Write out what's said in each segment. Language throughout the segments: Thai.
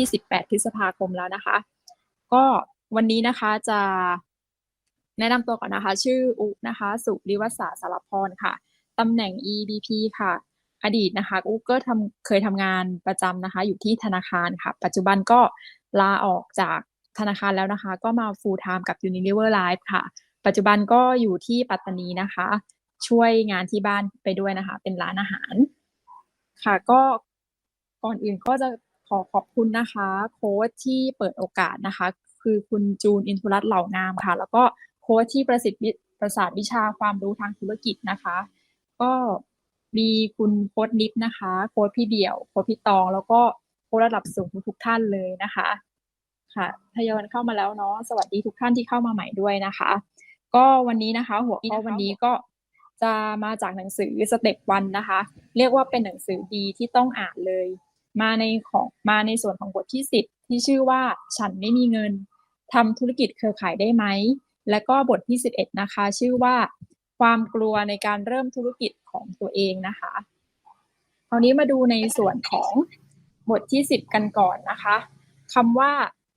ที่18พฤษภาคมแล้วนะคะ ก็วันนี้นะคะจะแนะนำตัวก่อนนะคะ ชื่ออุนะคะ สุริวัฒน์สารพรค่ะตำแหน่ง EBP ค่ะ อดีตนะคะอุก็ทำเคยทำงานประจำนะคะ อยู่ที่ธนาคารค่ะ ปัจจุบันก็ลาออกจากธนาคารแล้วนะคะ ก็มา full time กับ Unilever Life ค่ะ ปัจจุบันก็อยู่ที่ปัตตานีนะคะ ช่วยงานที่บ้านไปด้วยนะคะ เป็นร้านอาหาร ค่ะก็ก่อนอื่นก็จะ ขอขอบคุณนะคะ โค้ชที่เปิดโอกาสนะคะ คือคุณจูนอินทุรัตน์เหล่างามค่ะ แล้วก็โค้ชที่ประสิทธิ์วิประสาทวิชาความรู้ทางธุรกิจนะคะ ก็มีคุณโค้ชนิฟนะคะ โค้ชพี่เดี่ยว โค้ชพี่ตอง แล้วก็โค้ชระดับสูงทุกๆท่านเลยนะคะ ค่ะทยอยเข้ามาแล้วเนาะสวัสดีทุกท่านที่เข้ามาใหม่ด้วยนะคะ ก็วันนี้นะคะ หัวข้อวันนี้ก็จะมาจากหนังสือสเต็ปวันนะคะ เรียกว่าเป็นหนังสือดีที่ต้องอ่านเลย มาในของมาในส่วนของบทที่ 10 ที่ชื่อว่าฉันไม่มีเงินทำธุรกิจเครือข่ายได้ไหม และก็บทที่ 11 นะคะ ชื่อว่า ความกลัวในการเริ่มธุรกิจของตัวเองนะคะคราวนี้มาดูในส่วนของบทที่ 10 กันก่อนนะคะคำว่า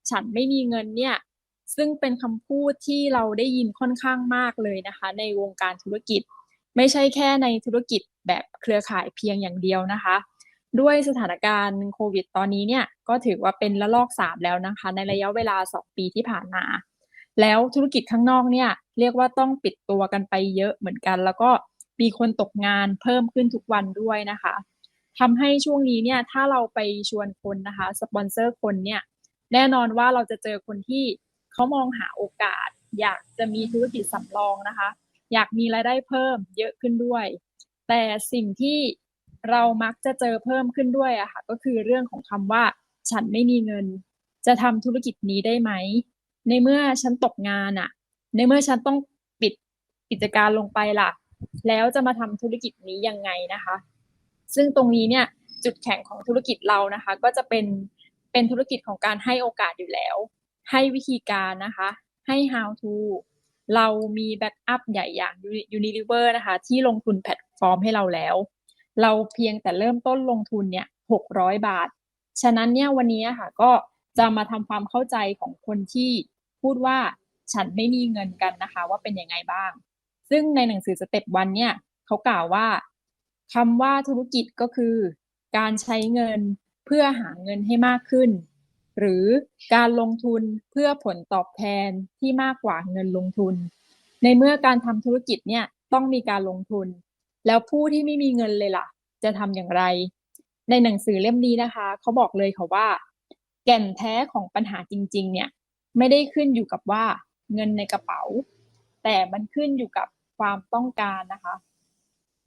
ฉันไม่มีเงินเนี่ยซึ่งเป็นคำพูดที่เราได้ยินค่อนข้างมากเลยนะคะ ในวงการธุรกิจ ไม่ใช่แค่ในธุรกิจแบบเครือข่ายเพียงอย่างเดียวนะคะ ด้วยสถานการณ์โควิดตอนนี้เนี่ยก็ถือว่าเป็นระลอก 3 แล้วนะคะ ในระยะเวลา 2 ปีที่ผ่านมา แล้วธุรกิจข้างนอกเนี่ยเรียกว่าต้องปิดตัวกันไปเยอะเหมือนกัน แล้วก็มีคนตกงานเพิ่มขึ้นทุกวันด้วยนะคะทำให้ช่วงนี้เนี่ยถ้าเราไปชวนคนนะคะสปอนเซอร์คนเนี่ยแน่นอนว่าเราจะเจอคนที่เขามองหาโอกาส อยากจะมีธุรกิจสำรองนะคะ อยากมีรายได้เพิ่มเยอะขึ้นด้วย แต่สิ่งที่ เรามักจะเจอเพิ่มขึ้นด้วยอะค่ะ ก็คือเรื่องของคำว่า ฉันไม่มีเงิน จะทำธุรกิจนี้ได้ไหม ในเมื่อฉันตกงานอะในเมื่อฉันต้องปิดกิจการลงไปล่ะ แล้วจะมาทำธุรกิจนี้ยังไงนะคะ ซึ่งตรงนี้เนี่ยจุดแข็งของธุรกิจเรานะคะ ก็จะเป็นเป็นธุรกิจของการให้โอกาสอยู่แล้ว ให้วิธีการนะคะ ให้ how to เรามีแบ็กอัพใหญ่อย่าง Unilever นะคะ ที่ลงทุนแพลตฟอร์มให้เราแล้ว เราเพียงแต่เริ่มต้นลงทุนเนี่ย600บาท ฉะนั้นเนี่ยวันนี้ค่ะก็จะมาทำความเข้าใจของคนที่พูดว่าฉันไม่มีเงินกันนะคะ ว่าเป็นยังไงบ้าง ซึ่งในหนังสือสเต็ปวันเนี่ยเขากล่าวว่าคำว่าธุรกิจก็คือ การใช้เงินเพื่อหาเงินให้มากขึ้น หรือการลงทุนเพื่อผลตอบแทนที่มากกว่าเงินลงทุน ในเมื่อการทำธุรกิจเนี่ยต้องมีการลงทุน แล้วผู้ที่ไม่มีเงินเลยล่ะ จะทำอย่างไร ในหนังสือเล่มนี้นะคะเขาบอกเลยค่ะว่า แก่นแท้ของปัญหาจริง ๆ เนี่ย ไม่ได้ขึ้นอยู่กับว่าเงินในกระเป๋า แต่มันขึ้นอยู่กับความต้องการนะคะ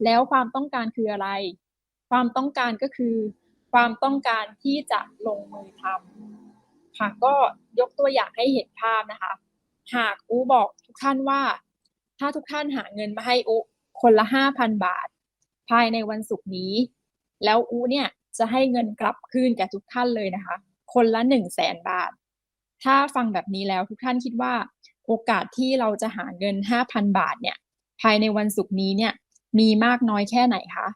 แล้วความต้องการคืออะไร ความต้องการก็คือ ความต้องการที่จะลงมือทำค่ะก็ยกตัวอย่างให้เห็นภาพนะคะ หากอูบอกทุกท่านว่า ถ้าทุกท่านหาเงินมาให้อู คนละห้าพันบาท ภายในวันศุกร์นี้ แล้วอูเนี่ยจะให้เงินกลับคืนแก่ทุกท่านเลยนะคะ คนละหนึ่งแสนบาท ถ้าฟังแบบนี้แล้วทุกท่านคิดว่า โอกาสที่เราจะหาเงินห้าพันบาทเนี่ย ภายในวันศุกร์นี้เนี่ยมีมากน้อยแค่ไหนคะ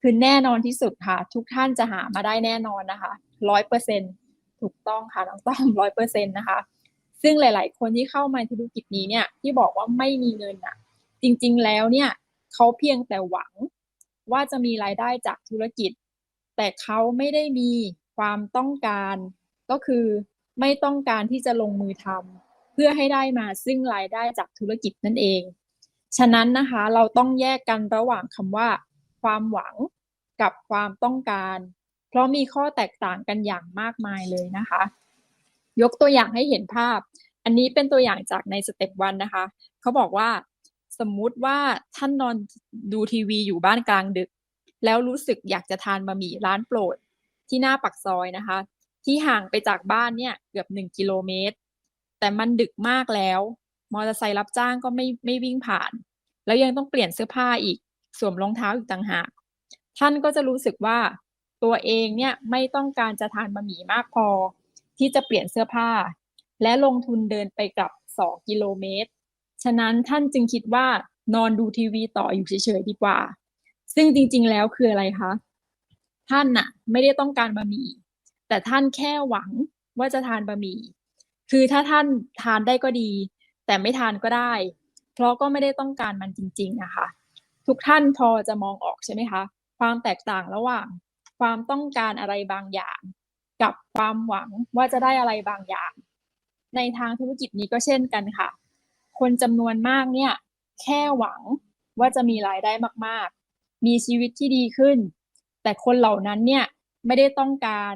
คือแน่นอนที่สุดค่ะ ทุกท่านจะหามาได้แน่นอนนะคะร้อยเปอร์เซ็นถูกต้องค่ะน้องต้อมร้อยเปอร์เซ็นนะคะ ซึ่งหลาย ๆ คนที่เข้ามาธุรกิจนี้เนี่ย ที่บอกว่าไม่มีเงินอะ จริง ๆ แล้วเนี่ยเขาเพียงแต่หวังว่าจะมีรายได้จากธุรกิจ แต่เขาไม่ได้มีความต้องการ ก็คือไม่ต้องการที่จะลงมือทำเพื่อให้ได้มาซึ่งรายได้จากธุรกิจนั่นเอง ฉะนั้นนะคะเราต้องแยกกันระหว่างคำว่า ความหวังกับความต้องการ เพราะมีข้อแตกต่างกันอย่างมากมายเลยนะคะ ยกตัวอย่างให้เห็นภาพ อันนี้เป็นตัวอย่างจากในสเต็ปวันนะคะ เขาบอกว่า สมมุติว่าท่านนอนดูทีวีอยู่บ้านกลางดึก แล้วรู้สึกอยากจะทานบะหมี่ร้านโปรด ที่หน้าปักซอยนะคะ ที่ห่างไปจากบ้านเนี่ยเกือบหนึ่งกิโลเมตร แต่มันดึกมากแล้ว มอเตอร์ไซค์รับจ้างก็ไม่ไม่วิ่งผ่าน แล้วยังต้องเปลี่ยนเสื้อผ้าอีก สวมรองเท้าอีกต่างหาก ท่านก็จะรู้สึกว่าตัวเองเนี่ยไม่ต้องการจะทานบะหมี่มากพอ ที่จะเปลี่ยนเสื้อผ้า และลงทุนเดินไปกลับ 2 กิโลเมตร ฉะนั้นท่านจึงคิดว่านอนดูทีวีต่ออยู่เฉยๆดีกว่า ซึ่งจริง ๆ แล้วคืออะไรคะ ท่านน่ะ ไม่ได้ต้องการบะหมี่ แต่ท่านแค่หวังว่าจะทานบะหมี่ คือถ้าท่านทานได้ก็ดี แต่ไม่ทานก็ได้ เพราะก็ไม่ได้ต้องการมันจริงๆนะคะ ทุกท่านพอจะมองออกใช่ไหมคะ ความแตกต่างระหว่าง ความต้องการอะไรบางอย่าง กับความหวังว่าจะได้อะไรบางอย่าง ในทางธุรกิจนี้ก็เช่นกันค่ะ คนจำนวนมากเนี่ย แค่หวังว่าจะมีรายได้มาก ๆ มีชีวิตที่ดีขึ้น แต่คนเหล่านั้นเนี่ยไม่ได้ต้องการ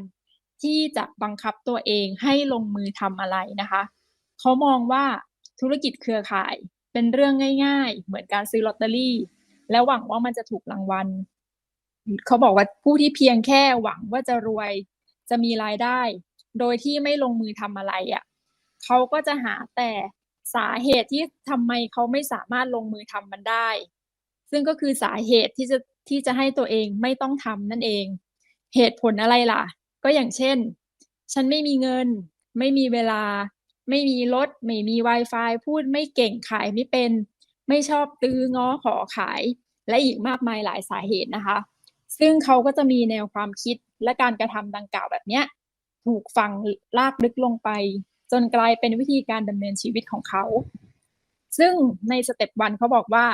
ที่จะบังคับตัวเองให้ลงมือทำอะไรนะคะ เขามองว่าธุรกิจเครือข่ายเป็นเรื่องง่าย ๆ เหมือนการซื้อลอตเตอรี่ แล้วหวังว่ามันจะถูกรางวัล เขาบอกว่าผู้ที่เพียงแค่หวังว่าจะรวยจะมีรายได้ โดยที่ไม่ลงมือทำอะไรอะ่ะเขาก็จะหาแต่ สาเหตุที่ทำไมเขาไม่สามารถลงมือทำมันได้ ซึ่งก็คือสาเหตุที่จะที่จะให้ตัวเองไม่ต้องทำนั่นเอง เหตุผลอะไรล่ะ ก็อย่างเช่น ฉันไม่มีเงิน ไม่มีเวลา ไม่มีรถ ไม่มี Wi-Fi พูดไม่เก่งขายไม่เป็น ไม่ชอบตื้อง้อขอขาย และอีกมากมายหลายสาเหตุนะคะ ซึ่งเขาก็จะมีแนวความคิดและการกระทำดังกล่าวแบบเนี้ยถูกฝังลากลึกลงไป จนกลายเป็นวิธีการดำเนินชีวิตของเขา ซึ่งในสเต็ปวันเขาบอกว่า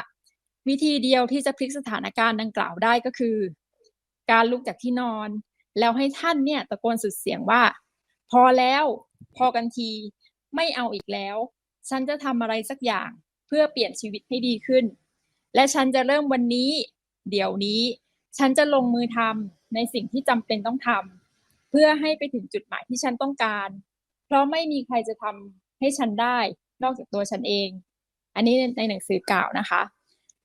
วิธีเดียวที่จะพลิกสถานการณ์ดังกล่าวได้ก็คือ การลุกจากที่นอน แล้วให้ท่านเนี่ยตะโกนสุดเสียงว่า พอแล้ว พอกันทีไม่เอาอีกแล้ว ฉันจะทำอะไรสักอย่างเพื่อเปลี่ยนชีวิตให้ดีขึ้น และฉันจะเริ่มวันนี้ เดี๋ยวนี้ ฉันจะลงมือทำในสิ่งที่จำเป็นต้องทำเพื่อให้ไปถึงจุดหมายที่ฉันต้องการ เพราะไม่มีใครจะทำให้ฉันได้ นอกจากตัวฉันเอง อันนี้ในหนังสือกล่าวนะคะ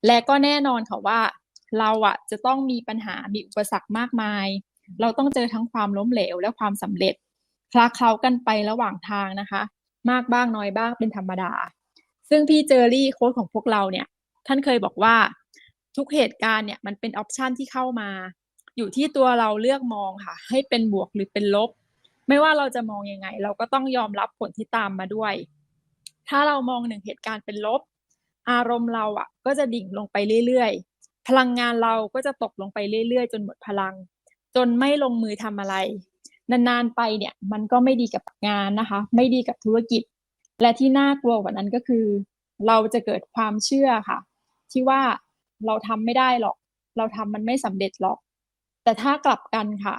และก็แน่นอนค่ะว่า เราอะจะต้องมีปัญหามีอุปสรรคมากมาย เราต้องเจอทั้งความล้มเหลวและความสำเร็จคลาเคล้ากันไประหว่างทางนะคะ มากบ้างน้อยบ้างเป็นธรรมดา ซึ่งพี่เจอรี่โค้ชของพวกเราเนี่ย ท่านเคยบอกว่าทุกเหตุการณ์เนี่ยมันเป็นออปชันที่เข้ามา อยู่ที่ตัวเราเลือกมองค่ะ ให้เป็นบวกหรือเป็นลบ ไม่ว่าเราจะมองยังไง เราก็ต้องยอมรับผลที่ตามมาด้วย ถ้าเรามองหนึ่งเหตุการณ์เป็นลบ อารมณ์เราอะ ก็จะดิ่งลงไปเรื่อยๆ พลังงานเราก็จะตกลงไปเรื่อยๆ จนหมดพลัง จนไม่ลงมือทำอะไร นานๆไปเนี่ย มันก็ไม่ดีกับงานนะคะ ไม่ดีกับธุรกิจ และที่น่ากลัวกว่านั้นก็คือ เราจะเกิดความเชื่อค่ะ ที่ว่าเราทำไม่ได้หรอก เราทำมันไม่สำเร็จหรอก แต่ถ้ากลับกันค่ะ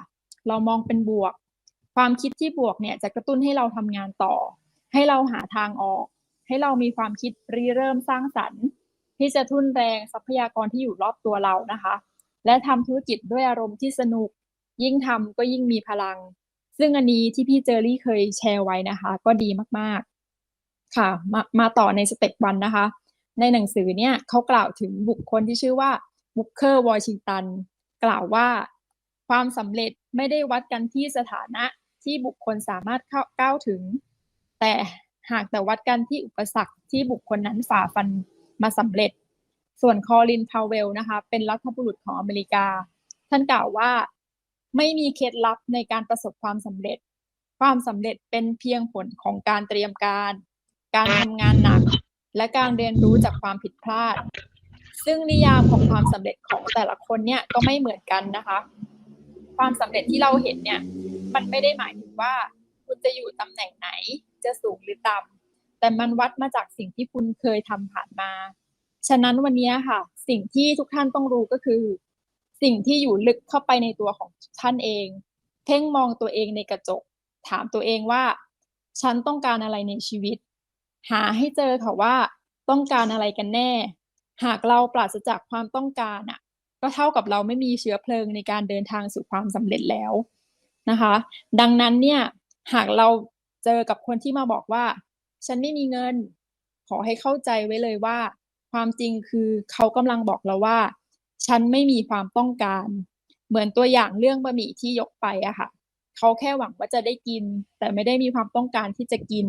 เรามองเป็นบวก ความคิดที่บวกเนี่ยจะกระตุ้นให้เราทำงานต่อ ให้เราหาทางออก ให้เรามีความคิดริเริ่มสร้างสรรค์ ที่จะทุ่นแรงทรัพยากรที่อยู่รอบตัวเรานะคะ และทำธุรกิจด้วยอารมณ์ที่สนุก ยิ่งทำก็ยิ่งมีพลัง ซึ่งอันนี้ที่พี่เจอรี่เคยแชร์ไว้นะคะ ก็ดีมากๆ ค่ะ มามาต่อในสเต็ปวันนะคะ ในหนังสือเนี่ยเขากล่าวถึงบุคคลที่ชื่อว่าบุคเคอร์วอชิงตันกล่าวว่าความสำเร็จไม่ได้วัดกันที่สถานะ ที่บุคคลสามารถเข้าก้าวถึง แต่หากแต่วัดกันที่อุปสรรคที่บุคคลนั้นฝ่าฟันมาสำเร็จ ส่วนคอลินพาวเวลนะคะ เป็นรัฐบุรุษของอเมริกา ท่านกล่าวว่าไม่มีเคล็ดลับในการประสบความสำเร็จ ความสำเร็จเป็นเพียงผลของการเตรียมการ การทำงานหนัก และการเรียนรู้จากความผิดพลาด ซึ่งนิยามของความสำเร็จของแต่ละคนเนี่ยก็ไม่เหมือนกันนะคะ ความสำเร็จที่เราเห็นเนี่ย มันไม่ได้หมายถึงว่า คุณจะอยู่ตำแหน่งไหน จะสูงหรือต่ำแต่มันวัดมาจากสิ่งที่คุณเคยทำผ่านมา ฉะนั้นวันนี้ค่ะ สิ่งที่ทุกท่านต้องรู้ก็คือ สิ่งที่อยู่ลึกเข้าไปในตัวของท่านเอง เพ่งมองตัวเองในกระจก ถามตัวเองว่า ฉันต้องการอะไรในชีวิต หาให้เจอค่ะว่าต้องการอะไรกันแน่ หากเราปราศจากความต้องการอะ ก็เท่ากับเราไม่มีเชื้อเพลิงในการเดินทางสู่ความสำเร็จแล้ว นะคะ ดังนั้นเนี่ยหากเราเจอกับคนที่มาบอกว่า ฉันไม่มีเงิน ขอให้เข้าใจไว้เลยว่า ความจริงคือเขากำลังบอกเราว่า ฉันไม่มีความต้องการ เหมือนตัวอย่างเรื่องบะหมี่ที่ยกไปอะค่ะเขาแค่หวังว่าจะได้กิน แต่ไม่ได้มีความต้องการที่จะกิน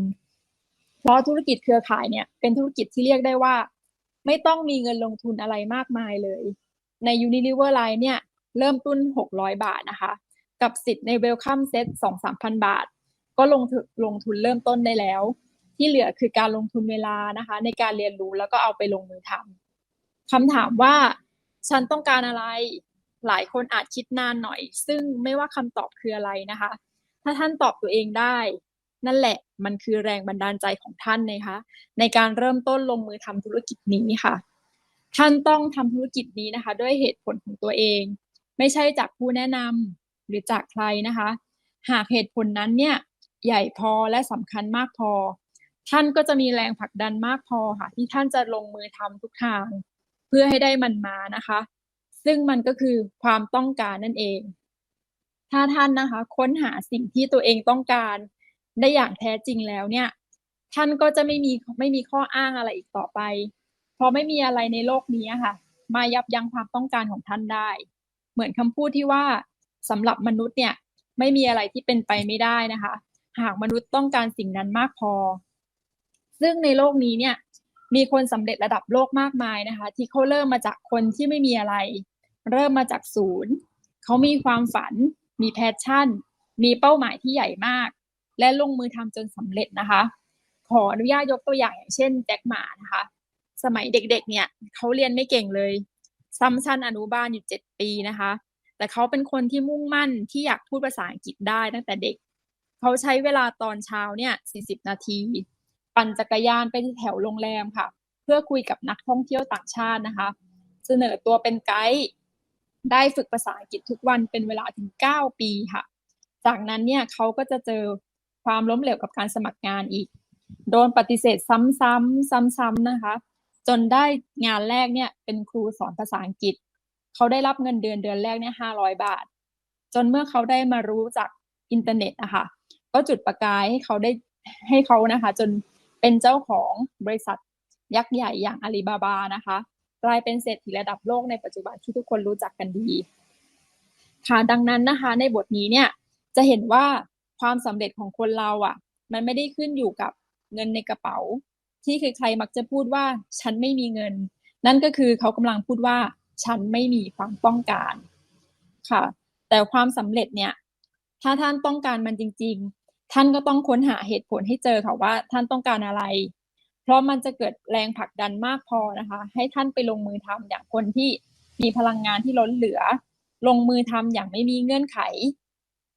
เพราะธุรกิจเครือข่ายเนี่ย เป็นธุรกิจที่เรียกได้ว่า ไม่ต้องมีเงินลงทุนอะไรมากมายเลย ใน Unilever Line เนี่ย เริ่มต้น600 บาทนะคะ กับสิทธิ์ใน Welcome Set 2-3,000บาท ก็ลงลงทุนเริ่มต้นได้แล้ว ที่เหลือคือการลงทุนเวลานะคะ ในการเรียนรู้แล้วก็เอาไปลงมือทำคำถามว่าฉันต้องการอะไรหลายคนอาจคิดนานหน่อย ซึ่งไม่ว่าคำตอบคืออะไรนะคะ ถ้าท่านตอบตัวเองได้ นั่นแหละมันคือแรงบันดาลใจของท่านนะคะ ในการเริ่มต้นลงมือทำธุรกิจนี้ค่ะ ท่านต้องทำธุรกิจนี้นะคะ ด้วยเหตุผลของตัวเอง ไม่ใช่จากผู้แนะนำ หรือจากใครนะคะ หากเหตุผลนั้นเนี่ยใหญ่พอและสำคัญมากพอ ท่านก็จะมีแรงผลักดันมากพอค่ะ ที่ท่านจะลงมือทำทุกทาง เพื่อให้ได้มันมานะคะ ซึ่งมันก็คือความต้องการนั่นเอง ถ้าท่านนะคะ ค้นหาสิ่งที่ตัวเองต้องการได้อย่างแท้จริงแล้วเนี่ย ท่านก็จะไม่มีไม่มีข้ออ้างอะไรอีกต่อไป เพราะไม่มีอะไรในโลกนี้ค่ะ มายับยั้งความต้องการของท่านได้ เหมือนคำพูดที่ว่า สำหรับมนุษย์เนี่ยไม่มีอะไรที่เป็นไปไม่ได้นะคะ หากมนุษย์ต้องการสิ่งนั้นมากพอ ซึ่งในโลกนี้เนี่ยมีคนสำเร็จระดับโลกมากมายนะคะ ที่เขาเริ่มมาจากคนที่ไม่มีอะไร เริ่มมาจากศูนย์เขามีความฝัน มีแพชชั่น มีเป้าหมายที่ใหญ่มาก และลงมือทำจนสำเร็จนะคะ ขออนุญาตยกตัวอย่างอย่างเช่นแจ็คหมานะคะ สมัยเด็กๆ เนี่ยเขาเรียนไม่เก่งเลยซ้ำชั้นอนุบาลอยู่เจ็ดปีนะคะ แต่เขาเป็นคนที่มุ่งมั่นที่อยากพูดภาษาอังกฤษได้ตั้งแต่เด็ก เขาใช้เวลาตอนเช้าเนี่ย 40 นาที ปั่นจักรยานไปที่แถวโรงแรมค่ะ เพื่อคุยกับนักท่องเที่ยวต่างชาตินะคะ เสนอตัวเป็นไกด์ได้ฝึกภาษาอังกฤษทุกวันเป็นเวลาถึง 9 ปีค่ะ จากนั้นเนี่ยเขาก็จะเจอความล้มเหลวกับการสมัครงานอีก โดนปฏิเสธซ้ำๆซ้ำๆนะคะ จนได้งานแรกเนี่ยเป็นครูสอนภาษาอังกฤษ เขาได้รับเงินเดือนเดือนแรกเนี่ยห้าร้อยบาท จนเมื่อเขาได้มารู้จากอินเทอร์เน็ตอะคะก็จุดประกายให้เขาได้ให้เขานะคะ จนเป็นเจ้าของบริษัทยักษ์ใหญ่อย่างอาลีบาบานะคะ กลายเป็นเศรษฐีระดับโลกในปัจจุบันที่ทุกคนรู้จักกันดี ค่ะดังนั้นนะคะ ในบทนี้เนี่ยจะเห็นว่าความสำเร็จของคนเราอะ มันไม่ได้ขึ้นอยู่กับเงินในกระเป๋า ที่ใครๆมักจะพูดว่าฉันไม่มีเงิน นั่นก็คือเขากำลังพูดว่า ฉันไม่มีความต้องการค่ะ แต่ความสำเร็จเนี่ย ถ้าท่านต้องการมันจริง ๆ ท่านก็ต้องค้นหาเหตุผลให้เจอค่ะว่า ท่านต้องการอะไร เพราะมันจะเกิดแรงผลักดันมากพอนะคะ ให้ท่านไปลงมือทำอย่างคนที่มีพลังงานที่ล้นเหลือ ลงมือทำอย่างไม่มีเงื่อนไข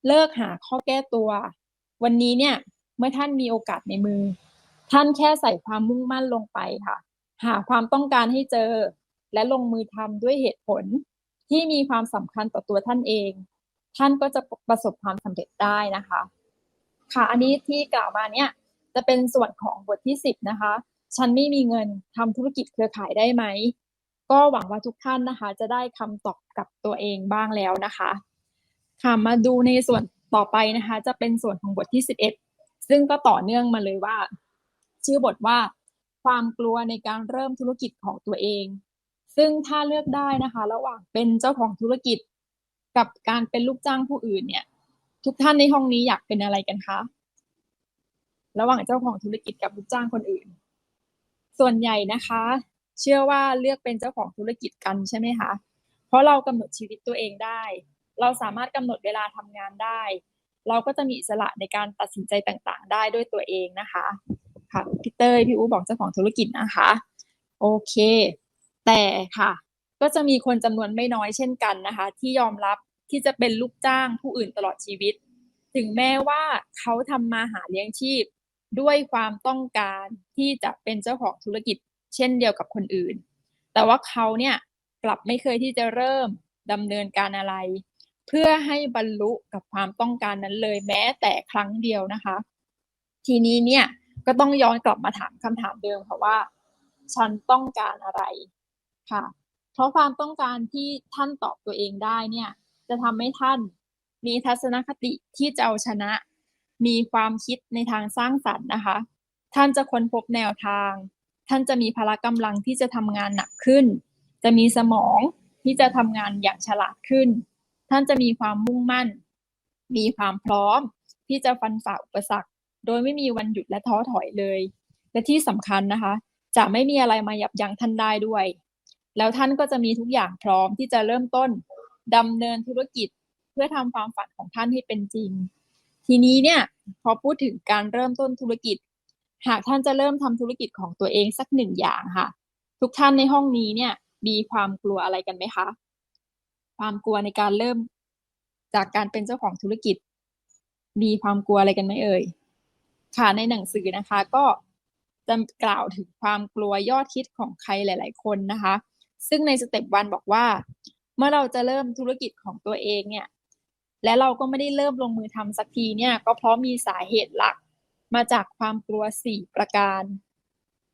เลิกหาข้อแก้ตัว วันนี้เนี่ย เมื่อท่านมีโอกาสในมือ ท่านแค่ใส่ความมุ่งมั่นลงไปค่ะ หาความต้องการให้เจอ และลงมือทำด้วยเหตุผลที่มีความสำคัญต่อตัวท่านเอง ท่านก็จะประสบความสำเร็จได้นะคะ ค่ะ อันนี้ที่กล่าวมาเนี่ยจะเป็นส่วนของบทที่สิบนะคะ ฉันไม่มีเงินทำธุรกิจเครือข่ายได้ไหม ก็หวังว่าทุกท่านนะคะ จะได้คำตอบกับตัวเองบ้างแล้วนะคะ ค่ะ มาดูในส่วนต่อไปนะคะ จะเป็นส่วนของบทที่สิบเอ็ดซึ่งก็ต่อเนื่องมาเลยว่า ชื่อบทว่าความกลัวในการเริ่มธุรกิจของตัวเอง ซึ่งถ้าเลือกได้นะคะ ระหว่างเป็นเจ้าของธุรกิจ กับการเป็นลูกจ้างผู้อื่นเนี่ย ทุกท่านในห้องนี้อยากเป็นอะไรกันคะระหว่างเจ้าของธุรกิจกับลูกจ้างคนอื่น ส่วนใหญ่นะคะ เชื่อว่าเลือกเป็นเจ้าของธุรกิจกันใช่ไหมคะเพราะเรากำหนดชีวิตตัวเองได้ เราสามารถกำหนดเวลาทำงานได้ เราก็จะมีอิสระในการตัดสินใจต่างๆ ได้ด้วยตัวเองนะคะค่ะพี่เต้ยพี่อู๋บอกเจ้าของธุรกิจนะคะ โอเค แต่ค่ะ ก็จะมีคนจำนวนไม่น้อยเช่นกันนะคะ ที่ยอมรับที่จะเป็นลูกจ้างผู้อื่นตลอดชีวิต ถึงแม้ว่าเขาทำมาหาเลี้ยงชีพ ด้วยความต้องการที่จะเป็นเจ้าของธุรกิจ เช่นเดียวกับคนอื่น แต่ว่าเขาเนี่ยกลับไม่เคยที่จะเริ่มดำเนินการอะไร เพื่อให้บรรลุกับความต้องการนั้นเลยแม้แต่ครั้งเดียวนะคะ ทีนี้เนี่ยก็ต้องย้อนกลับมาถามคำถามเดิมค่ะว่า ฉันต้องการอะไร ค่ะ เพราะความต้องการที่ท่านตอบตัวเองได้เนี่ย จะทำให้ท่านมีทัศนคติที่จะเอาชนะ มีความคิดในทางสร้างสรรค์นะคะ ท่านจะค้นพบแนวทาง ท่านจะมีพละกำลังที่จะทำงานหนักขึ้น จะมีสมองที่จะทำงานอย่างฉลาดขึ้น ท่านจะมีความมุ่งมั่น มีความพร้อมที่จะฟันฝ่าอุปสรรค โดยไม่มีวันหยุดและท้อถอยเลย และที่สำคัญนะคะ จะไม่มีอะไรมายับยั้งท่านได้ด้วย แล้วท่านก็จะมีทุกอย่างพร้อมที่จะเริ่มต้นดำเนินธุรกิจเพื่อทำความฝันของท่านให้เป็นจริง ทีนี้เนี่ยพอพูดถึงการเริ่มต้นธุรกิจ หากท่านจะเริ่มทำธุรกิจของตัวเองสักหนึ่งอย่างค่ะ ทุกท่านในห้องนี้เนี่ย มีความกลัวอะไรกันไหมคะ ความกลัวในการเริ่มจากการเป็นเจ้าของธุรกิจ มีความกลัวอะไรกันไหมเอ่ยค่ะในหนังสือนะคะ ก็จะกล่าวถึงความกลัวยอดฮิตของใครหลาย ๆ คนนะคะ ซึ่งในสเต็ปวันบอกว่า เมื่อเราจะเริ่มธุรกิจของตัวเองเนี่ย และเราก็ไม่ได้เริ่มลงมือทำสักทีเนี่ย ก็เพราะมีสาเหตุหลักมาจากความกลัว4ประการ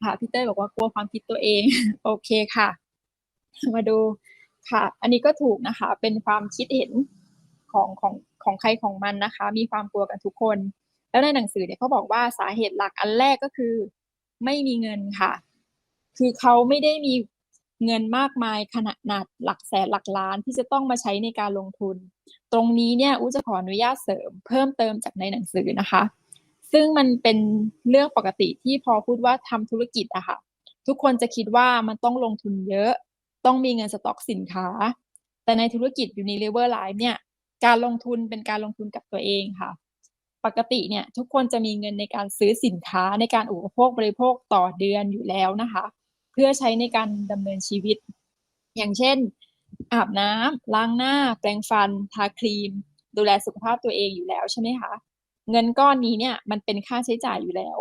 ค่ะพี่เต้ยบอกว่ากลัวความคิดตัวเอง โอเคค่ะ มาดูค่ะ อันนี้ก็ถูกนะคะ เป็นความคิดเห็นของของของใครของมันนะคะ มีความกลัวกันทุกคน แล้วในหนังสือเนี่ยเขาบอกว่าสาเหตุหลักอันแรกก็คือ ไม่มีเงินค่ะ คือเขาไม่ได้มี เงินมากมายขนาดนาดหลักแสนหลักล้านที่จะต้องมาใช้ในการลงทุน ตรงนี้เนี่ยอุจะขออนุญาตเสริม เพิ่มเติมจากในหนังสือนะคะ ซึ่งมันเป็นเรื่องปกติที่พอพูดว่าทำธุรกิจอะค่ะ ทุกคนจะคิดว่ามันต้องลงทุนเยอะ ต้องมีเงินสต็อกสินค้า แต่ในธุรกิจ Unilever Life เนี่ย การลงทุนเป็นการลงทุนกับตัวเองค่ะปกติเนี่ยทุกคนจะมีเงินในการซื้อสินค้าในการอุปโภคบริโภคต่อเดือนอยู่แล้วนะคะ พื่อใช้ในการดำเนินชีวิต อย่างเช่น อาบน้ำล้างหน้า แปรงฟัน ทาครีม ดูแลสุขภาพตัวเองอยู่แล้วใช่ไหมคะเงินก้อนนี้เนี่ยมันเป็นค่าใช้จ่ายอยู่แล้ว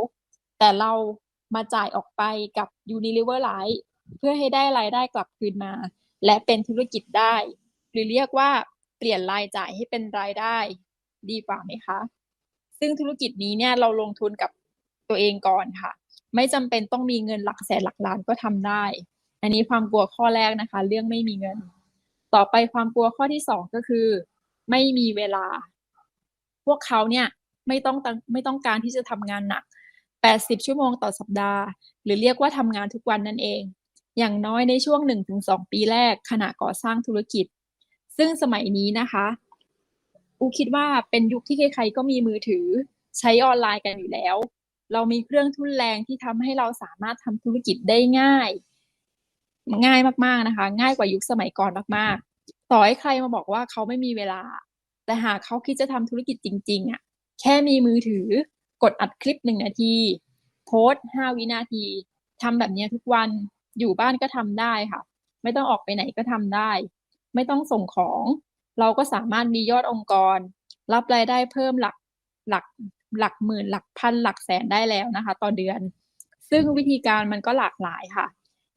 แต่เรามาจ่ายออกไปกับ Unilever Life เพื่อให้ได้รายได้กลับคืนมา และเป็นธุรกิจได้ หรือเรียกว่าเปลี่ยนรายจ่ายให้เป็นรายได้ดีกว่าไหมคะ ซึ่งธุรกิจนี้เนี่ยเราลงทุนกับ ตัวเองก่อนค่ะ ไม่จำเป็นต้องมีเงินหลักแสนหลักล้านก็ทำได้ อันนี้ความกลัวข้อแรกนะคะ เรื่องไม่มีเงิน ต่อไปความกลัวข้อที่2ก็คือ ไม่มีเวลา พวกเขาเนี่ยไม่ต้องไม่ต้องการที่จะทำงานหนัก 80 ชั่วโมงต่อสัปดาห์ หรือเรียกว่าทำงานทุกวันนั่นเอง อย่างน้อยในช่วง 1-2 ปีแรกขณะก่อสร้างธุรกิจ ซึ่งสมัยนี้นะคะอูคิดว่าเป็นยุคที่ใครๆก็มีมือถือใช้ออนไลน์กันอยู่แล้ว เรามีเครื่องทุนแรงที่ทำให้เราสามารถทำธุรกิจได้ง่าย ง่ายมากๆนะคะ ง่ายกว่ายุคสมัยก่อนมากๆ ต่อให้ใครมาบอกว่าเขาไม่มีเวลา แต่หากเขาคิดจะทำธุรกิจจริง ๆอะแค่มีมือถือกดอัดคลิป1นาที โพสต์5วินาทีทำแบบนี้ทุกวันอยู่บ้านก็ทำได้ค่ะ ไม่ต้องออกไปไหนก็ทำได้ ไม่ต้องส่งของ เราก็สามารถมียอดองค์กร รับรายได้เพิ่มหลักหลัก หลักหมื่นหลักพันหลักแสนได้แล้วนะคะ ต่อเดือน ซึ่งวิธีการมันก็หลากหลายค่ะ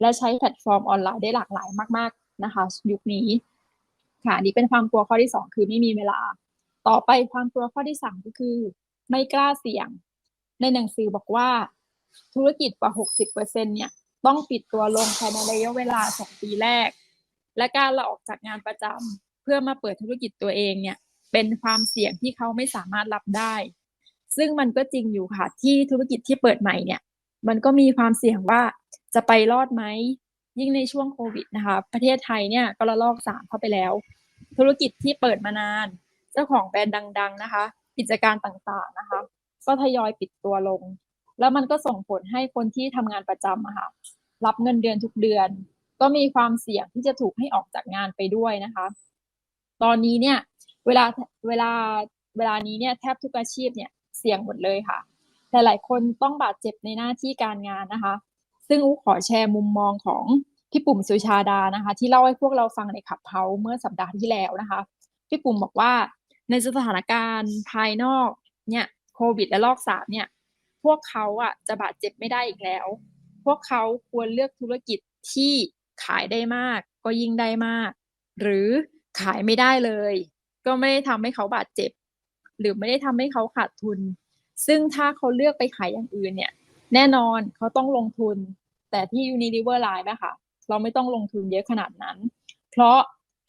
และใช้แพลตฟอร์มออนไลน์ได้หลากหลายมาก ๆนะคะ ยุคนี้ค่ะนนี้เป็นความกลัวข้อที่ 2 คือไม่มีเวลา ต่อไปความกลัวข้อที่ 3 ก็คือ ไม่กล้าเสี่ยง ในหนังสือบอกว่า ธุรกิจกว่า 60%เนี่ยต้องปิดตัวลงภายในระยะเวลา 2 ปีแรก และการลาออกจากงานประจำเพื่อมาเปิดธุรกิจตัวเองเนี่ยเป็นความเสี่ยงที่เขาไม่สามารถรับได้ ซึ่งมันก็จริงอยู่ค่ะ ที่ธุรกิจที่เปิดใหม่เนี่ย มันก็มีความเสี่ยงว่าจะไปรอดไหม ยิ่งในช่วงโควิดนะคะ ประเทศไทยเนี่ยก็ระลอก3เข้าไปแล้ว ธุรกิจที่เปิดมานาน เจ้าของแบรนด์ดัง ๆ นะคะ กิจการต่างๆนะคะ ก็ทยอยปิดตัวลง แล้วมันก็ส่งผลให้คนที่ทำงานประจำอะค่ะรับเงินเดือนทุกเดือน ก็มีความเสี่ยงที่จะถูกให้ออกจากงานไปด้วยนะคะ ตอนนี้เนี่ยเวลาเวลาเวลานี้เนี่ยแทบทุกอาชีพเนี่ย เสี่ยงหมดเลยค่ะ หลายๆ คนต้องบาดเจ็บในหน้าที่การงานนะคะ ซึ่งอูขอแชร์มุมมองของพี่ปุ่มสุชาดานะคะ ที่เล่าให้พวกเราฟังใน Clubhouse เมื่อสัปดาห์ที่แล้วนะคะ พี่ปุ่มบอกว่าในสถานการณ์ภายนอกเนี่ยโควิดระลอก3เนี่ย พวกเขาอะจะบาดเจ็บไม่ได้อีกแล้ว พวกเขาควรเลือกธุรกิจที่ขายได้มาก ก็ยิ่งได้มาก หรือขายไม่ได้เลย ก็ไม่ได้ทำให้เขาบาดเจ็บ หรือไม่ได้ทำให้เขาขาดทุน ซึ่งถ้าเขาเลือกไปขายอย่างอื่นเนี่ย แน่นอนเขาต้องลงทุน แต่ที่ Unilever Life อะคะเราไม่ต้องลงทุนเยอะขนาดนั้น เพราะ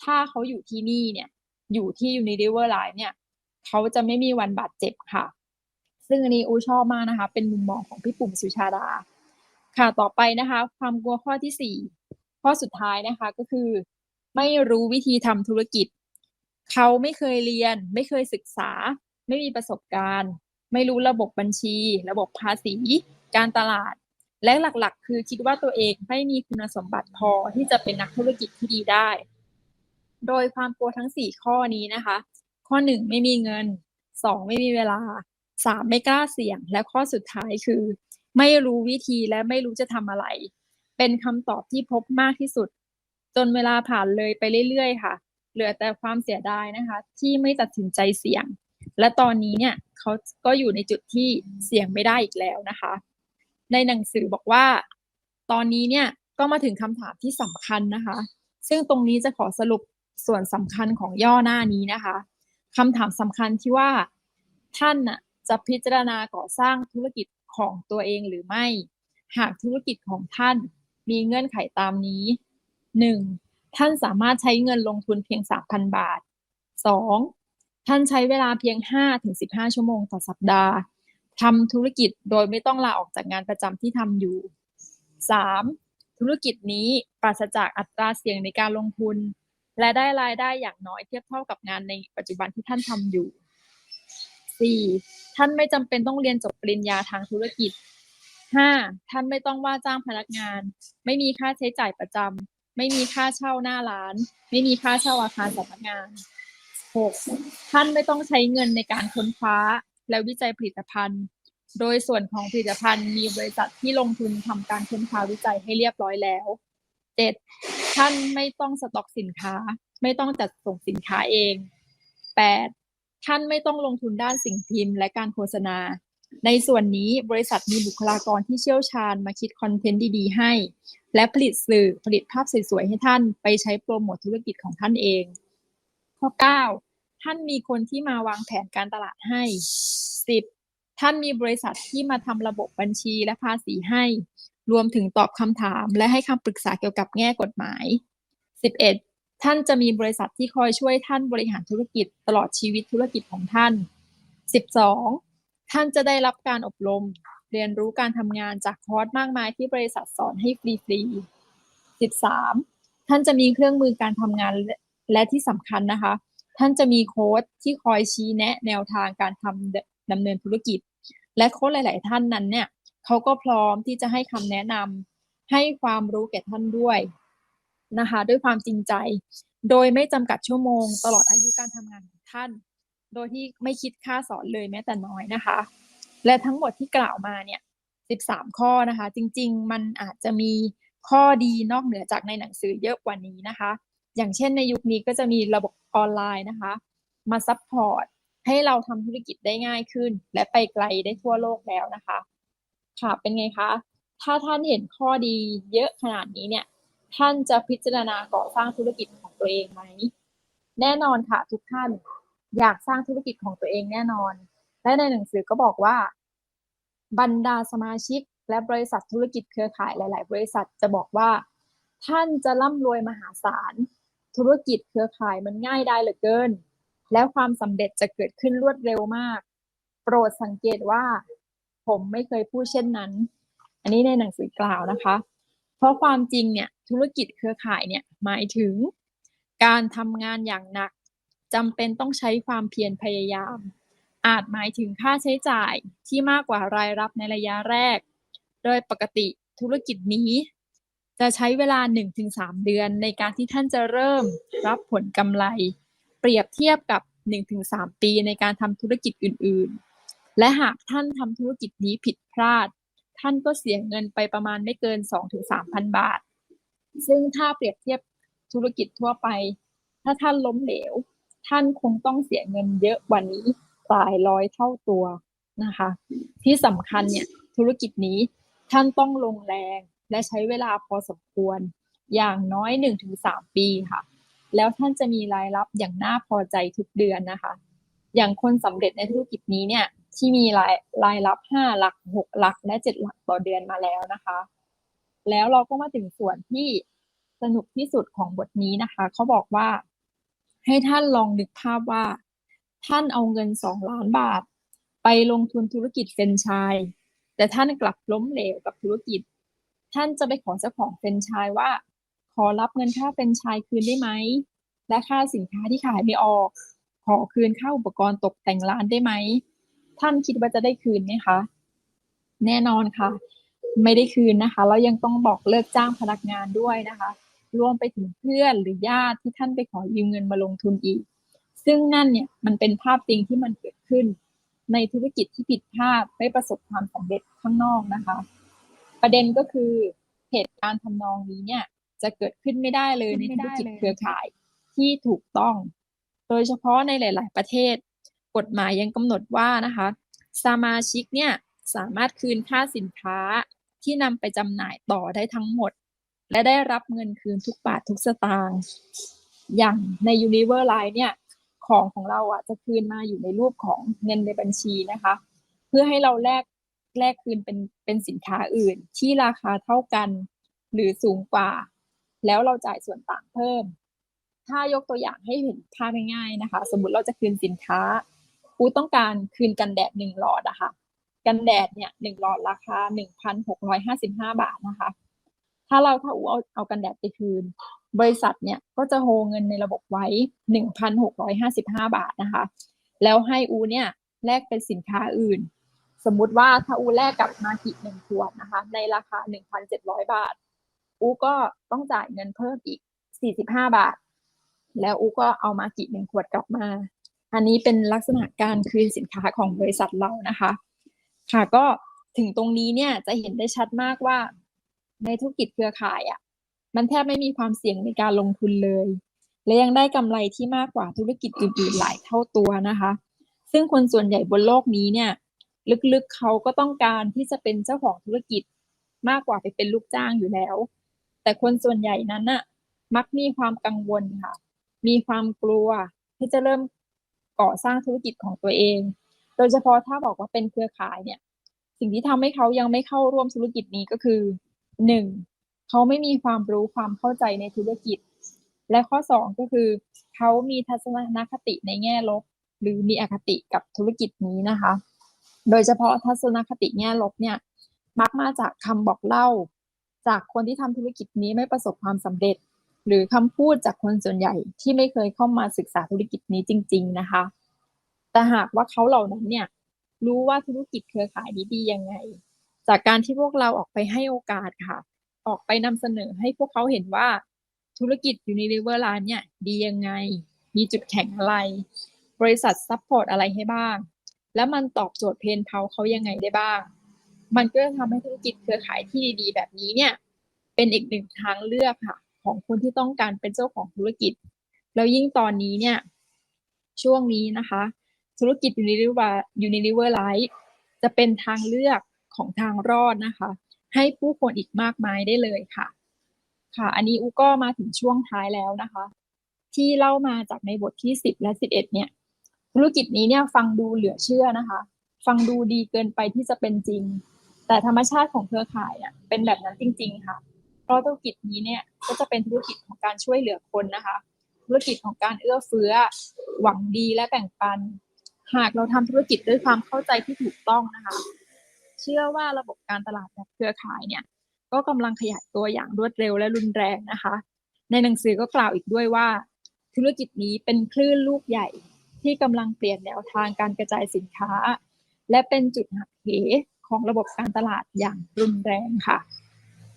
ถ้าเขาอยู่ที่นี่เนี่ย อยู่ที่ Unilever Life เนี่ยเขาจะไม่มีวันบาดเจ็บค่ะ ซึ่งอันนี้อูชอบมากนะคะ เป็นมุมมองของพี่ปุ่มสุชาดา ค่ะต่อไปนะคะ ความกลัวข้อที่4ข้อสุดท้ายนะคะก็คือ ไม่รู้วิธีทำธุรกิจ เขาไม่เคยเรียน ไม่เคยศึกษา ไม่มีประสบการณ์ ไม่รู้ระบบบัญชี ระบบภาษี การตลาด และหลักๆ คือคิดว่าตัวเองไม่มีคุณสมบัติพอที่จะเป็นนักธุรกิจที่ดีได้ โดยความกลัวทั้ง 4 ข้อนี้นะคะ ข้อ 1 ไม่มีเงิน 2 ไม่มีเวลา 3 ไม่กล้าเสี่ยง และข้อสุดท้ายคือ ไม่รู้วิธีและไม่รู้จะทำอะไร เป็นคำตอบที่พบมากที่สุด จนเวลาผ่านเลยไปเรื่อยๆ ค่ะ เหลือแต่ความเสียดายนะคะ ที่ไม่ตัดสินใจเสี่ยง และตอนนี้เนี่ยเขาก็อยู่ในจุดที่เสี่ยงไม่ได้อีกแล้วนะคะ ในหนังสือบอกว่า ตอนนี้เนี่ยก็มาถึงคำถามที่สำคัญนะคะ ซึ่งตรงนี้จะขอสรุปส่วนสำคัญของย่อหน้านี้นะคะคำถามสำคัญที่ว่าท่านน่ะจะพิจารณาก่อสร้างธุรกิจของตัวเองหรือไม่ หากธุรกิจของท่านมีเงื่อนไขตามนี้ 1. ท่านสามารถใช้เงินลงทุนเพียง 3,000 บาท 2. ท่านใช้เวลาเพียง 5-15 ชั่วโมงต่อสัปดาห์ทำธุรกิจโดยไม่ต้องลาออกจากงานประจำที่ทำอยู่ 3. ธุรกิจนี้ปราศจากอัตราเสี่ยงในการลงทุน และได้รายได้อย่างน้อยเทียบเท่ากับงานในปัจจุบันที่ท่านทำอยู่ 4. ท่านไม่จำเป็นต้องเรียนจบปริญญาทางธุรกิจ 5. ท่านไม่ต้องว่าจ้างพนักงาน ไม่มีค่าใช้จ่ายประจำ ไม่มีค่าเช่าหน้าร้าน ไม่มีค่าเช่าอาคารสำนักงาน 6. ท่านไม่ต้องใช้เงินในการค้นคว้าและวิจัยผลิตภัณฑ์ โดยส่วนของผลิตภัณฑ์มีบริษัทที่ลงทุนทำการค้นคว้าวิจัยให้เรียบร้อยแล้ว 7. ท่านไม่ต้องสต็อกสินค้า ไม่ต้องจัดส่งสินค้าเอง 8. ท่านไม่ต้องลงทุนด้านสิ่งพิมพ์และการโฆษณา ในส่วนนี้บริษัทมีบุคลากรที่เชี่ยวชาญมาคิดคอนเทนต์ดีๆ ให้ และผลิตสื่อผลิตภาพสวยๆ ให้ท่านไปใช้โปรโมทธุรกิจของท่านเอง ข้อ 9 ท่านมีคนที่มาวางแผนการตลาดให้ 10. ท่านมีบริษัทที่มาทำระบบบัญชีและภาษีให้ รวมถึงตอบคำถาม และให้คำปรึกษาเกี่ยวกับแง่กฎหมาย 11. ท่านจะมีบริษัทที่คอยช่วยท่านบริหารธุรกิจตลอดชีวิตธุรกิจของท่าน 12. ท่านจะได้รับการอบรม เรียนรู้การทำงานจากคอร์สมากมายที่บริษัทสอนให้ฟรีๆ 13. ท่านจะมีเครื่องมือการทำงานและและที่สำคัญนะคะ ท่านจะมีโค้ชที่คอยชี้แนะแนวทางการทำดำเนินธุรกิจ และโค้ชหลาย ๆ ท่านนั้นเนี่ยเขาก็พร้อมที่จะให้คำแนะนำให้ความรู้แก่ท่านด้วยนะคะ ด้วยความจริงใจ โดยไม่จำกัดชั่วโมง ตลอดอายุการทำงานของท่าน โดยที่ไม่คิดค่าสอนเลยแม้แต่น้อยนะคะ และทั้งหมดที่กล่าวมาเนี่ย 13 ข้อนะคะ จริง ๆ มันอาจจะมีข้อดีนอกเหนือจากในหนังสือเยอะกว่านี้นะคะ อย่างเช่นในยุคนี้ก็จะมีระบบออนไลน์นะคะ มาซัพพอร์ตให้เราทำธุรกิจได้ง่ายขึ้น และไปไกลได้ทั่วโลกแล้วนะคะ ค่ะเป็นไงคะ ถ้าท่านเห็นข้อดีเยอะขนาดนี้เนี่ย ท่านจะพิจารณาก่อสร้างธุรกิจของตัวเองไหม แน่นอนค่ะทุกท่าน อยากสร้างธุรกิจของตัวเองแน่นอน และในหนังสือก็บอกว่า บรรดาสมาชิก และบริษัทธุรกิจเครือข่ายหลาย ๆ บริษัทจะบอกว่า ท่านจะร่ำรวยมหาศาล ธุรกิจเครือข่ายมันง่ายได้เหลือเกิน แล้วความสำเร็จจะเกิดขึ้นรวดเร็วมาก โปรดสังเกตว่า ผมไม่เคยพูดเช่นนั้น อันนี้ในหนังสือกล่าวนะคะ เพราะความจริงเนี่ยธุรกิจเครือข่ายเนี่ยหมายถึงการทำงานอย่างหนัก จำเป็นต้องใช้ความเพียรพยายาม อาจหมายถึงค่าใช้จ่ายที่มากกว่ารายรับในระยะแรก โดยปกติธุรกิจนี้ จะใช้เวลา 1-3 เดือนในการที่ท่านจะเริ่มรับผลกำไร เปรียบเทียบกับ 1-3 ปีในการทำธุรกิจอื่นๆ และหากท่านทำธุรกิจนี้ผิดพลาด ท่านก็เสียเงินไปประมาณไม่เกิน 2-3,000 บาท ซึ่งถ้าเปรียบเทียบธุรกิจทั่วไป ถ้าท่านล้มเหลว ท่านคงต้องเสียเงินเยอะกว่านี้หลายร้อยเท่าตัวนะคะ ที่สำคัญเนี่ยธุรกิจนี้ท่านต้องลงแรงและใช้เวลาพอสมควร อย่างน้อย 1-3 ปีค่ะ แล้วท่านจะมีรายรับอย่างน่าพอใจทุกเดือนนะคะ อย่างคนสำเร็จในธุรกิจนี้เนี่ยที่มีรายรายรับ5หลัก6หลักและ7หลักต่อเดือนมาแล้วนะคะ แล้วเราก็มาถึงส่วนที่สนุกที่สุดของบทนี้นะคะ เขาบอกว่า ให้ท่านลองนึกภาพว่า ท่านเอาเงิน2ล้านบาท ไปลงทุนธุรกิจเฟรนไชส์แต่ท่านกลับล้มเหลวกับธุรกิจ ท่านจะไปขอเจ้าของเฟรนไชส์ว่า ขอรับเงินค่าเฟรนไชส์คืนได้ไหมและค่าสินค้าที่ขายไม่ออก ขอคืนค่าอุปกรณ์ตกแต่งร้านได้ไหมท่านคิดว่าจะได้คืนไหมคะ แน่นอนค่ะ ไม่ได้คืนนะคะแล้วยังต้องบอกเลิกจ้างพนักงานด้วยนะคะ รวมไปถึงเพื่อนหรือญาติที่ท่านไปขอยืมเงินมาลงทุนอีก ซึ่งนั่นเนี่ยมันเป็นภาพจริงที่มันเกิดขึ้น ในธุรกิจที่ผิดพลาดไม่ประสบความสำเร็จข้างนอกนะคะ ประเด็นก็คือเหตุการณ์ทำนองนี้เนี่ยจะเกิดขึ้นไม่ได้เลยในธุรกิจเครือข่ายที่ถูกต้อง โดยเฉพาะในหลาย ๆ ประเทศ กฎหมายยังกำหนดว่านะคะ สมาชิกเนี่ยสามารถคืนค่าสินค้าที่นำไปจำหน่ายต่อได้ทั้งหมด และได้รับเงินคืนทุกบาททุกสตางค์อย่างใน Univer Line เนี่ยของของเราอะจะคืนมาอยู่ในรูปของเงินในบัญชีนะคะ เพื่อให้เราแลกแลกคืนเป็นเป็นสินค้าอื่น ที่ราคาเท่ากัน หรือสูงกว่า แล้วเราจ่ายส่วนต่างเพิ่ม ถ้ายกตัวอย่างให้เห็นภาพง่ายๆนะคะ สมมุติเราจะคืนสินค้ากูต้องการคืนกันแดดหนึ่งหลอดอะค่ะกันแดดเนี่ยหนึ่งหลอดราคาหนึ่งพันหกร้อยห้าสิบห้าบาทนะคะ ถ้าเราถ้าอูเอาเอากันแดดไปคืน บริษัทเนี่ยก็จะโฮเงินในระบบไว้หนึ่งพันหกร้อยห้าสิบห้าบาทนะคะ แล้วให้อูเนี่ยแลกเป็นสินค้าอื่น สมมุติว่าถ้าอูแลกกับมากิหนึ่งขวดนะคะ ในราคาหนึ่งพันเจ็ดร้อยบาท อูก็ต้องจ่ายเงินเพิ่มอีกสี่สิบห้าบาท แล้วอูก็เอามากิหนึ่งขวดกลับมา อันนี้เป็นลักษณะการคืนสินค้าของบริษัทเรานะคะ ค่ะก็ถึงตรงนี้เนี่ยจะเห็นได้ชัดมากว่า ในธุรกิจเครือข่ายอะมันแทบไม่มีความเสี่ยงในการลงทุนเลย และยังได้กำไรที่มากกว่าธุรกิจอื่นๆหลายเท่าตัวนะคะ ซึ่งคนส่วนใหญ่บนโลกนี้เนี่ย ลึกๆเขาก็ต้องการที่จะเป็นเจ้าของธุรกิจมากกว่าไปเป็นลูกจ้างอยู่แล้ว แต่คนส่วนใหญ่นั้นน่ะมักมีความกังวลค่ะ มีความกลัวที่จะเริ่มก่อสร้างธุรกิจของตัวเอง โดยเฉพาะถ้าบอกว่าเป็นเครือข่ายเนี่ย สิ่งที่ทำให้เขายังไม่เข้าร่วมธุรกิจนี้ก็คือ หนึ่งเขาไม่มีความรู้ความเข้าใจในธุรกิจ และข้อสองก็คือเขามีทัศนคติในแง่ลบ หรือมีอคติกับธุรกิจนี้นะคะ โดยเฉพาะทัศนคติแง่ลบเนี่ยมักมาจากคำบอกเล่า จากคนที่ทำธุรกิจนี้ไม่ประสบความสำเร็จ หรือคำพูดจากคนส่วนใหญ่ที่ไม่เคยเข้ามาศึกษาธุรกิจนี้จริง ๆนะคะ แต่หากว่าเขาเหล่านั้นเนี่ยรู้ว่าธุรกิจเครือข่ายนี้ดียังไง จากการที่พวกเราออกไปให้โอกาสค่ะ ออกไปนำเสนอให้พวกเขาเห็นว่าธุรกิจ Unilever ร้านเนี่ย ดียังไง มีจุดแข็งอะไร บริษัทซัพพอร์ตอะไรให้บ้าง แล้วมันตอบโจทย์เพนเพาเขายังไงได้บ้าง มันก็จะทำให้ธุรกิจเครือข่ายที่ดีๆ แบบนี้เนี่ย เป็นอีกหนึ่งทางเลือกค่ะ ของคนที่ต้องการเป็นเจ้าของธุรกิจ แล้วยิ่งตอนนี้เนี่ย ช่วงนี้นะคะ ธุรกิจ Unilever Unilever Life จะเป็นทางเลือก ของทางรอดนะคะ ให้ผู้คนอีกมากมายได้เลยค่ะ ค่ะ อันนี้อูก็มาถึงช่วงท้ายแล้วนะคะ ที่เล่ามาจากในบทที่ 10 และ 11 เนี่ย ธุรกิจนี้เนี่ยฟังดูเหลือเชื่อนะคะ ฟังดูดีเกินไปที่จะเป็นจริง แต่ธรรมชาติของเครือข่ายอะเป็นแบบนั้นจริง ๆ ค่ะ เพราะธุรกิจนี้เนี่ยก็จะเป็นธุรกิจของการช่วยเหลือคนนะคะ ธุรกิจของการเอื้อเฟื้อ หวังดีและแบ่งปันหากเราทำธุรกิจด้วยความเข้าใจที่ถูกต้องนะคะ เชื่อว่าระบบการตลาดแบบเครือข่ายเนี่ยก็กำลังขยายตัวอย่างรวดเร็วและรุนแรงนะคะ ในหนังสือก็กล่าวอีกด้วยว่า ธุรกิจนี้เป็นคลื่นลูกใหญ่ที่กำลังเปลี่ยนแนวทางการกระจายสินค้า และเป็นจุดหักเหของระบบการตลาดอย่างรุนแรงค่ะ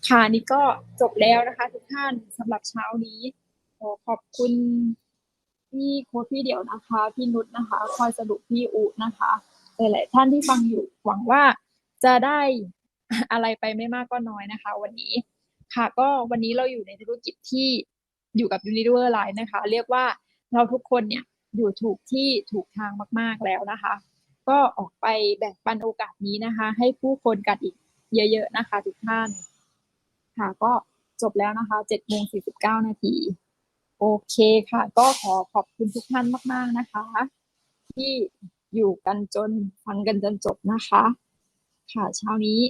ค่ะนี่ก็จบแล้วนะคะ ทุกท่านสำหรับเช้านี้ขอขอบคุณพี่โค้ชพี่เดี่ยวนะคะ พี่นุชนะคะ คอยสรุปพี่อุนะคะหลายๆท่านที่ฟังอยู่หวังว่า จะได้อะไรไปไม่มากก็น้อยนะคะ วันนี้ค่ะ ก็วันนี้เราอยู่ในธุรกิจที่อยู่กับ Unilever Line นะคะ เรียกว่าเราทุกคนเนี่ยอยู่ถูกที่ถูกทางมาก ๆแล้วนะคะ ก็ออกไปแบ่งปันโอกาสนี้นะคะ ให้ผู้คนกันอีกเยอะ ๆ นะคะ ทุกท่าน ค่ะ ก็จบแล้วนะคะ7โมง49นาที โอเคค่ะ ก็ขอขอบคุณทุกท่านมาก ๆ นะคะ ที่อยู่กันจนฟังกันจนจบนะคะ ค่ะเช้านี้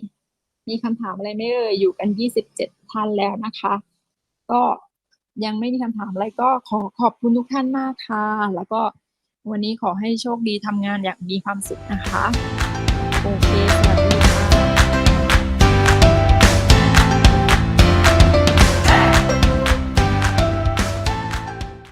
มีคำถามอะไรไม่เอ่ยอยู่กัน 27 ท่านแล้วนะคะ ก็ยังไม่มีคำถามอะไรก็ขอขอบคุณทุกท่านมากค่ะ แล้วก็วันนี้ขอให้โชคดีทำงานอย่างมีความสุขนะคะ โอเค